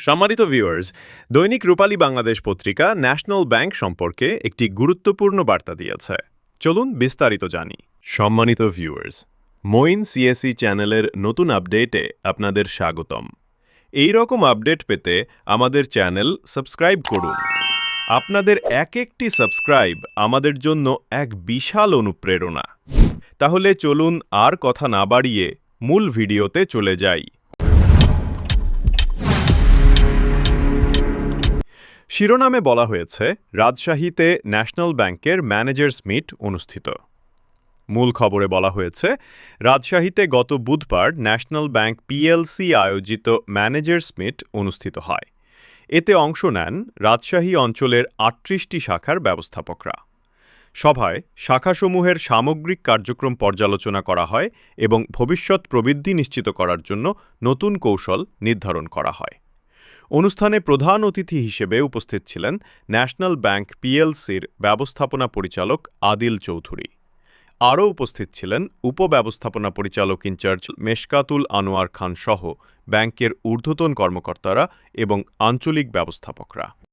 সম্মানিত ভিউয়ার্স দৈনিক রূপালী বাংলাদেশ পত্রিকা ন্যাশনাল ব্যাংক সম্পর্কে একটি গুরুত্বপূর্ণ বার্তা দিয়েছে। চলুন বিস্তারিত জানি। সম্মানিত ভিউয়ার্স মইন সিএসি চ্যানেলের নতুন আপডেটে আপনাদের স্বাগতম। এই রকম আপডেট পেতে আমাদের চ্যানেল সাবস্ক্রাইব করুন। আপনাদের এক একটি সাবস্ক্রাইব আমাদের জন্য এক বিশাল অনুপ্রেরণা। তাহলে চলুন আর কথা না বাড়িয়ে মূল ভিডিওতে চলে যাই। শিরোনামে বলা হয়েছে, রাজশাহীতে ন্যাশনাল ব্যাংকের ম্যানেজার্স মিট অনুষ্ঠিত। মূল খবরে বলা হয়েছে, রাজশাহীতে গত বুধবার ন্যাশনাল ব্যাংক পিএলসি আয়োজিত ম্যানেজার্স মিট অনুষ্ঠিত হয়। এতে অংশ নেন রাজশাহী অঞ্চলের আটত্রিশটি শাখার ব্যবস্থাপকরা। সভায় শাখাসমূহের সামগ্রিক কার্যক্রম পর্যালোচনা করা হয় এবং ভবিষ্যৎ প্রবৃদ্ধি নিশ্চিত করার জন্য নতুন কৌশল নির্ধারণ করা হয়। অনুষ্ঠানে প্রধান অতিথি হিসেবে উপস্থিত ছিলেন ন্যাশনাল ব্যাংক পিএলসির ব্যবস্থাপনা পরিচালক আদিল চৌধুরী। আরও উপস্থিত ছিলেন উপব্যবস্থাপনা পরিচালক ইনচার্জ মেশকাতুল আনোয়ার খান সহ ব্যাংকের ঊর্ধ্বতন কর্মকর্তারা এবং আঞ্চলিক ব্যবস্থাপকরা।